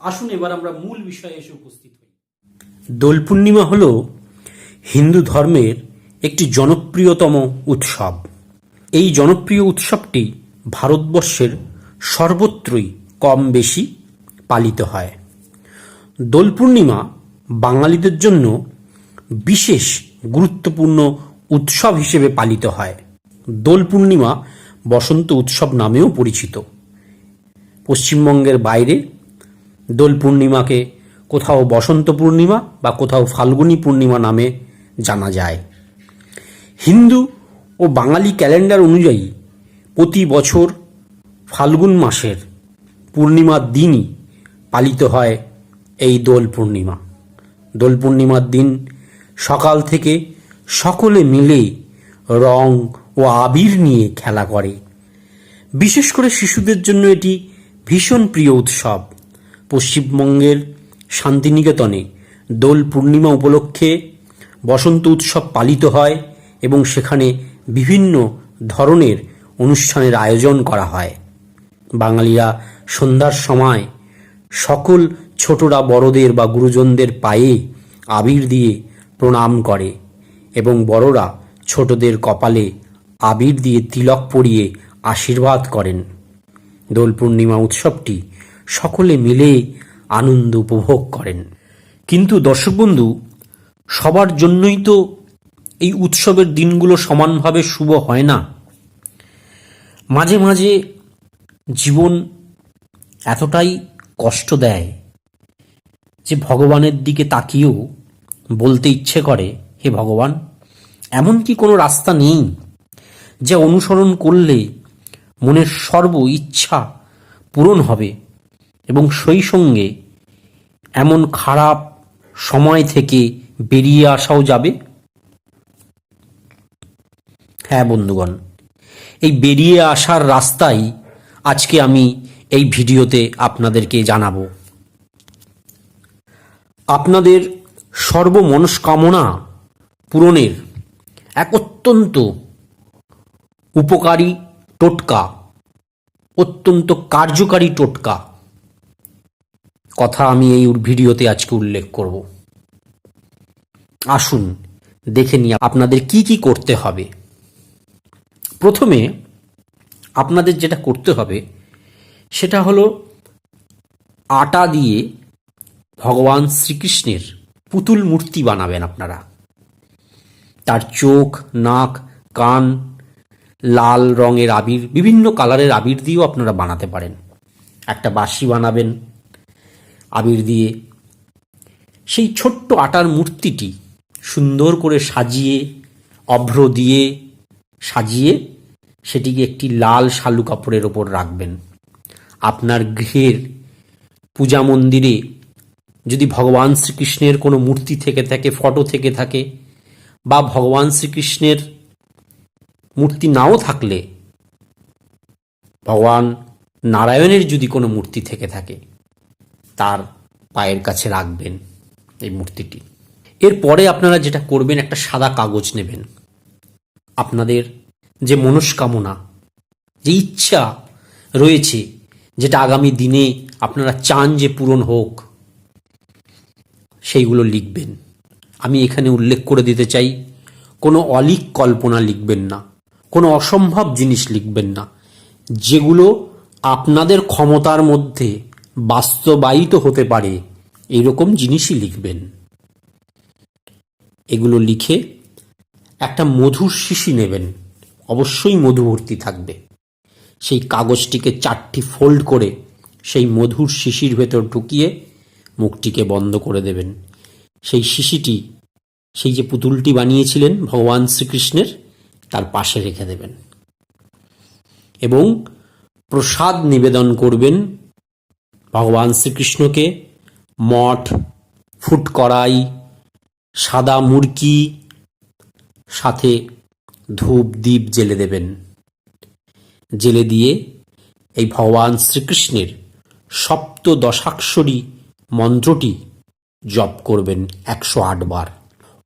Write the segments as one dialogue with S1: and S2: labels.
S1: আসুন এবার আমরা মূল বিষয়ে এসে উপস্থিত হই। দোল পূর্ণিমা হল হিন্দু ধর্মের একটি জনপ্রিয়তম উৎসব। এই জনপ্রিয় উৎসবটি ভারতবর্ষের সর্বত্রই কম বেশি পালিত হয়। দোল পূর্ণিমা বাঙালিদের জন্য বিশেষ গুরুত্বপূর্ণ উৎসব হিসেবে পালিত হয়। দোল পূর্ণিমা বসন্ত উৎসব নামেও পরিচিত। পশ্চিমবঙ্গের বাইরে দোল পূর্ণিমাকে কোথাও বসন্ত পূর্ণিমা বা কোথাও ফাল্গুনী পূর্ণিমা নামে জানা যায়। হিন্দু ও বাঙালি ক্যালেন্ডার অনুযায়ী প্রতি বছর ফাল্গুন মাসের পূর্ণিমার দিনই পালিত হয় এই দোল পূর্ণিমা। দোল পূর্ণিমার দিন সকাল থেকে সকলে মিলে রং ও আবির নিয়ে খেলা করে। বিশেষ করে শিশুদের জন্য এটি ভীষণ প্রিয় উৎসব। পশ্চিমবঙ্গের শান্তিনিকেতনে দোল পূর্ণিমা উপলক্ষে বসন্ত উৎসব পালিত হয় এবং সেখানে বিভিন্ন ধরনের অনুষ্ঠানের আয়োজন করা হয়। বাঙালিরা সন্ধ্যার সময় সকল ছোটরা, বড়দের বা গুরুজনদের পায়ে আবির দিয়ে প্রণাম করে এবং বড়রা ছোটদের কপালে আবির দিয়ে তিলক পরিয়ে আশীর্বাদ করেন। দোল পূর্ণিমা উৎসবটি সকলে মিলে আনন্দ উপভোগ করেন। কিন্তু দর্শক বন্ধু, সবার জন্যই তো এই উৎসবের দিনগুলো সমানভাবে শুভ হয় না। মাঝে মাঝে জীবন এতটাই কষ্ট দেয় যে ভগবানের দিকে তাকিয়েও বলতে ইচ্ছে করে, হে ভগবান, এমন কি কোনো রাস্তা নেই যা অনুসরণ করলে মনের সর্ব ইচ্ছা পূরণ হবে? এবং সেই সঙ্গে এমন খারাপ সময় থেকে বেরিয়ে আসাও যাবে। হ্যাঁ বন্ধুগণ, এই বেরিয়ে আসার রাস্তাই আজকে আমি এই ভিডিওতে আপনাদেরকে জানাব। আপনাদের সর্বমনস্কামনা পূরণের এক অত্যন্ত উপকারী টোটকা, অত্যন্ত কার্যকারী টোটকা কথা আমি এই ভিডিওতে আজকে উল্লেখ করব। আসুন দেখে নিয়ে আপনাদের কি কি করতে হবে। প্রথমে আপনাদের যেটা করতে হবে, সেটা হলো আটা দিয়ে ভগবান শ্রীকৃষ্ণের পুতুল মূর্তি বানাবেন আপনারা। তার চোখ, নাক, কান লাল রঙের আবির, বিভিন্ন কালারের আবির দিয়েও আপনারা বানাতে পারেন। একটা বাঁশি বানাবেন আবির দিয়ে। সেই ছোট্ট আটার মূর্তিটি সুন্দর করে সাজিয়ে, অভ্র দিয়ে সাজিয়ে সেটিকে একটি লাল শালু কাপড়ের ওপর রাখবেন। আপনার গৃহের পূজা মন্দিরে যদি ভগবান শ্রীকৃষ্ণের কোনো মূর্তি থেকে থাকে, ফটো থেকে থাকে বা ভগবান শ্রীকৃষ্ণের মূর্তি নাও থাকলে, ভগবান নারায়ণের যদি কোনো মূর্তি থেকে থাকে তার পায়ের কাছে রাখবেন এই মূর্তিটি। এরপরে আপনারা যেটা করবেন, একটা সাদা কাগজ নেবেন। আপনাদের যে মনস্কামনা, যে ইচ্ছা রয়েছে, যেটা আগামী দিনে আপনারা চান যে পূরণ হোক, সেইগুলো লিখবেন। আমি এখানে উল্লেখ করে দিতে চাই, কোনো অলিক কল্পনা লিখবেন না, কোনো অসম্ভব জিনিস লিখবেন না, যেগুলো আপনাদের ক্ষমতার মধ্যে বাস্তবায়িত হতে পারে। এরকম জিনিসই লিখবেন। এগুলো লিখে একটা মধুর শিশি নেবেন। অবশ্যই মধুভর্তি থাকবে। সেই কাগজটিকে চারটি ফোল্ড করে সেই মধুর শিশির ভেতর ঢুকিয়ে মুখটিকে বন্ধ করে দেবেন। সেই শিশিটি, সেই যে পুতুলটি বানিয়েছিলেন ভগবান শ্রীকৃষ্ণের, তার পাশে রেখে দেবেন। এবং প্রসাদ নিবেদন করবেন ভগবান শ্রীকৃষ্ণকে মঠ, ফুট কড়াই, সাদা মুরকি সাথে ধূপ দ্বীপ জেলে দেবেন। জেলে দিয়ে এই ভগবান শ্রীকৃষ্ণের সপ্ত দশাক্ষরী মন্ত্রটি জপ করবেন একশো আট বার।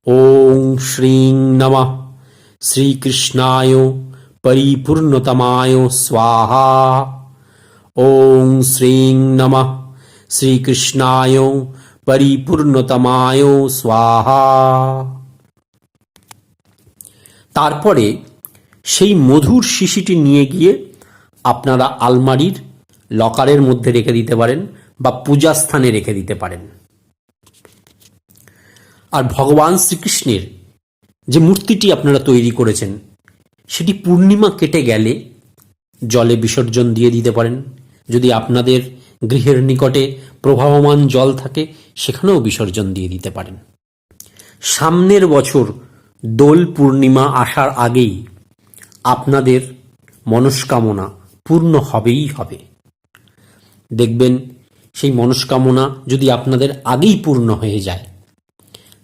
S1: ওং শ্রীং নমঃ। শ্রীকৃষ্ণায় পরিপূর্ণতমায় স্বাহা। ওং শ্রীং নমঃ। শ্রীকৃষ্ণায় পরিপূর্ণতমায় স্বাহা। তারপরে সেই মধুর শিশিটি নিয়ে গিয়ে আপনারা আলমারির লকারের মধ্যে রেখে দিতে পারেন বা পূজা স্থানে রেখে দিতে পারেন। আর ভগবান শ্রীকৃষ্ণের যে মূর্তিটি আপনারা তৈরি করেছেন, সেটি পূর্ণিমা কেটে গেলে জলে বিসর্জন দিয়ে দিতে পারেন। যদি আপনাদের গৃহের নিকটে প্রবাহমান জল থাকে, সেখানেও বিসর্জন দিয়ে দিতে পারেন। সামনের বছর দোল পূর্ণিমা আসার আগেই আপনাদের মনস্কামনা পূর্ণ হবেই হবে। দেখবেন, সেই মনস্কামনা যদি আপনাদের আগেই পূর্ণ হয়ে যায়,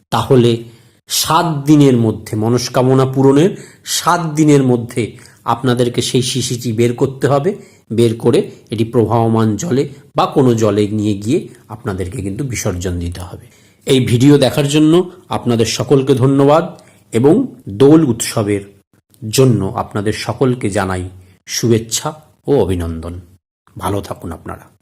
S1: তাহলে সাত দিনের মধ্যে, মনস্কামনা পূরণের সাত দিনের মধ্যে আপনাদেরকে সেই শিশিটি বের করতে হবে বের করে এটি প্রবাহমান জলে বা কোনো জলে নিয়ে গিয়ে আপনাদেরকে কিন্তু বিসর্জন দিতে হবে। এই ভিডিও দেখার জন্য আপনাদের সকলকে ধন্যবাদ এবং দোল উৎসবের জন্য আপনাদের সকলকে জানাই শুভেচ্ছা ও অভিনন্দন। ভালো থাকুন আপনারা।